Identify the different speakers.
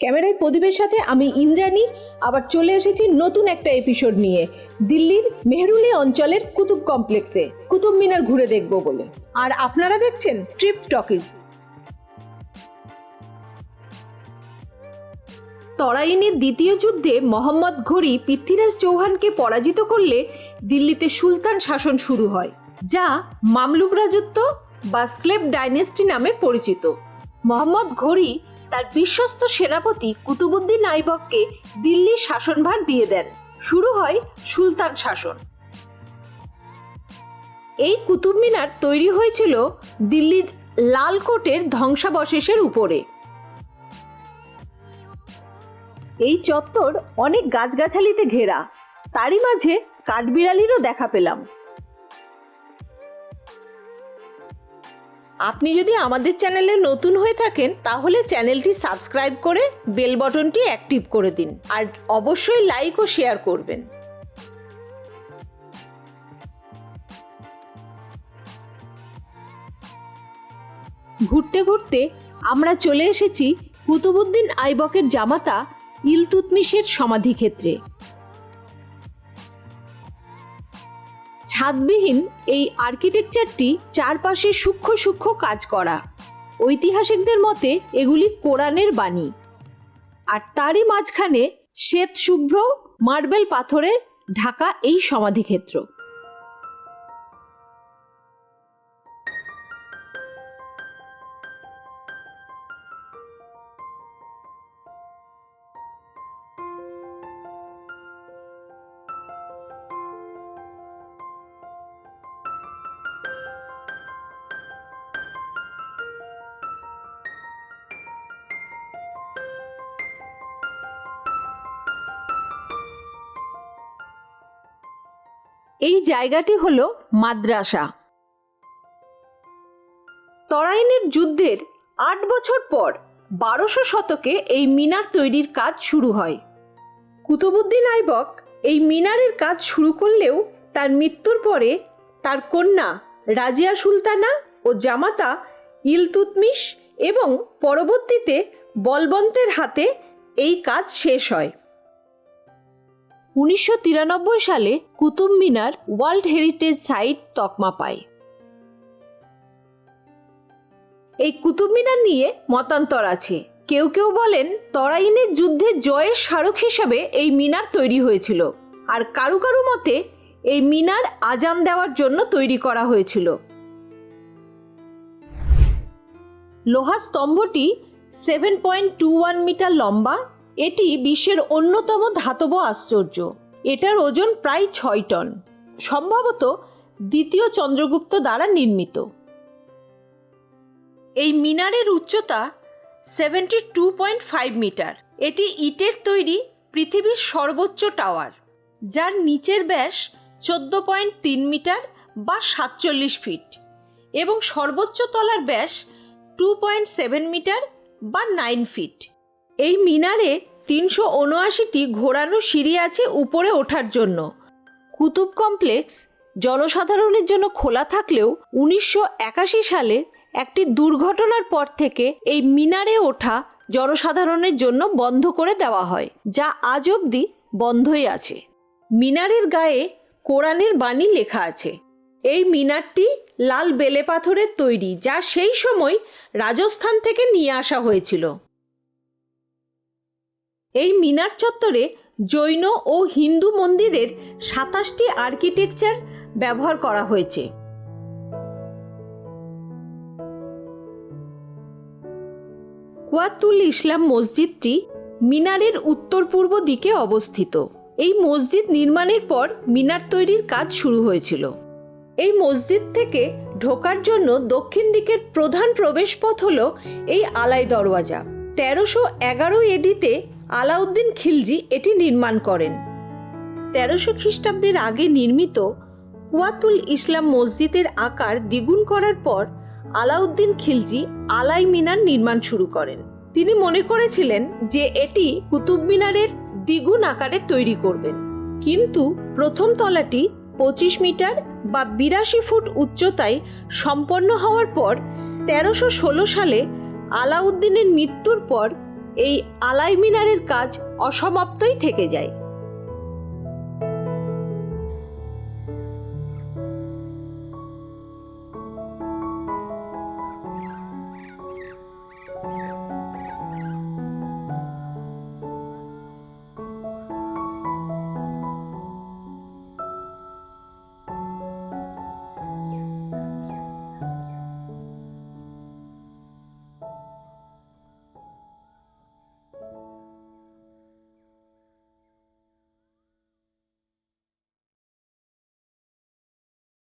Speaker 1: ক্যামেরায় প্রদীপের সাথে আমি ইন্দ্রাণী, আবার চলে এসেছি নতুন একটা এপিসোড নিয়ে। দিল্লির মেহরুলি অঞ্চলের কুতুব কমপ্লেক্সে কুতুব মিনার ঘুরে দেখব বলে। আর আপনারা দেখছেন ট্রিপ টকিজ তরাইনের দ্বিতীয় যুদ্ধে মোহাম্মদ ঘড়ি পৃথ্বীরাজ চৌহানকে পরাজিত করলে দিল্লিতে সুলতান শাসন শুরু হয়, যা মামলুক রাজত্ব বা স্লেভ ডাইনেস্টি নামে পরিচিত। মোহাম্মদ ঘড়ি তার বিশ্বস্ত সেনাপতি কুতুবুদ্দিন আইবককে দিল্লির শাসনভার দিয়ে দেন। শুরু হয় সুলতান শাসন। এই কুতুব মিনার তৈরি হয়েছিল দিল্লির লালকোটের ধ্বংসাবশেষের উপরে। এই চত্বর অনেক গাছগাছালিতে ঘেরা। তারই মাঝে কাঠবিড়ালিরও দেখা পেলাম। আপনি যদি আমাদের চ্যানেলে নতুন হয়ে থাকেন, তাহলে চ্যানেলটি সাবস্ক্রাইব করে বেল বটনটি অ্যাক্টিভ করে দিন আর অবশ্যই লাইক ও শেয়ার করবেন। ঘুরতে ঘুরতে আমরা চলে এসেছি কুতুবুদ্দিন আইবকের জামাতা ইলতুতমিশের সমাধিক্ষেত্রে। ছাদবিহীন এই আর্কিটেকচারটি চারপাশে সূক্ষ্ম সূক্ষ্ম কাজ করা। ঐতিহাসিকদের মতে এগুলি কোরআনের বাণী। আর তারই মাঝখানে শ্বেত শুভ্র মার্বেল পাথরে ঢাকা এই সমাধিক্ষেত্র। এই জায়গাটি হল মাদ্রাসা। তরাইনের যুদ্ধের আট বছর পর বারোশো শতকে এই মিনার তৈরির কাজ শুরু হয়। কুতুবুদ্দিন আইবক এই মিনারের কাজ শুরু করলেও তার মৃত্যুর পরে তার কন্যা রাজিয়া সুলতানা ও জামাতা ইলতুতমিশ এবং পরবর্তীতে বলবন্তের হাতে এই কাজ শেষ হয়। উনিশশো তিরানব্বই সালে Qutub Minar world heritage site তকমা পায়। এই কুতুব মিনার নিয়ে মতান্তর আছে। কেউ কেউ বলেন তরাইনের যুদ্ধে জয়ের স্মারক হিসাবে এই মিনার তৈরি হয়েছিল আর কারু কারু মতে এই মিনার আজান দেওয়ার জন্য তৈরি করা হয়েছিল। লোহা স্তম্ভটি seven point two one metre লম্বা এটি বিশ্বের অন্যতম ধাতব আশ্চর্য। এটার ওজন প্রায় ছয় টন। সম্ভবত দ্বিতীয় চন্দ্রগুপ্ত দ্বারা নির্মিত। এই মিনারের উচ্চতা seventy two point five metre. এটি ইটের তৈরি পৃথিবীর সর্বোচ্চ টাওয়ার, যার নিচের ব্যাস চোদ্দ পয়েন্ট তিন মিটার বা সাতচল্লিশ ফিট এবং সর্বোচ্চ তলার ব্যাস টু পয়েন্ট সেভেন মিটার বা নাইন ফিট। এই মিনারে তিনশো উনআশিটি ঘোরানো সিঁড়ি আছে উপরে ওঠার জন্য। কুতুব কমপ্লেক্স জনসাধারণের জন্য খোলা থাকলেও উনিশশো একাশি সালে একটি দুর্ঘটনার পর থেকে এই মিনারে ওঠা জনসাধারণের জন্য বন্ধ করে দেওয়া হয়, যা আজ অবধি বন্ধই আছে। মিনারের গায়ে কোরআনের বাণী লেখা আছে। এই মিনারটি লাল বেলে পাথরের তৈরি, যা সেই সময় রাজস্থান থেকে নিয়ে আসা হয়েছিল। এই মিনার চত্বরে জৈন ও হিন্দু মন্দিরের সাতাশটি আর্কিটেকচার ব্যবহার করা হয়েছে। কুয়াতুল ইসলাম মসজিদটি মিনারের উত্তর পূর্ব দিকে অবস্থিত। এই মসজিদ নির্মাণের পর মিনার তৈরির কাজ শুরু হয়েছিল। এই মসজিদ থেকে ঢোকার জন্য দক্ষিণ দিকের প্রধান প্রবেশপথ হল এই আলাই দরওয়াজা। তেরোশো এগারো এডিতে আলাউদ্দিন খিলজি এটি নির্মাণ করেন। তেরোশো খ্রিস্টাব্দের আগে নির্মিত কুয়াতুল ইসলাম মসজিদের আকার দ্বিগুণ করার পর আলাউদ্দিন খিলজি আলাই মিনার নির্মাণ শুরু করেন। তিনি মনে করেছিলেন যে এটি কুতুব মিনারের দ্বিগুণ আকারে তৈরি করবেন। কিন্তু প্রথম তলাটি পঁচিশ মিটার বা বিরাশি ফুট উচ্চতায় সম্পন্ন হওয়ার পর তেরোশো ষোলো সালে আলাউদ্দিনের মৃত্যুর পর এই আলাই মিনারের কাজ অসমাপ্তই থেকে যায়।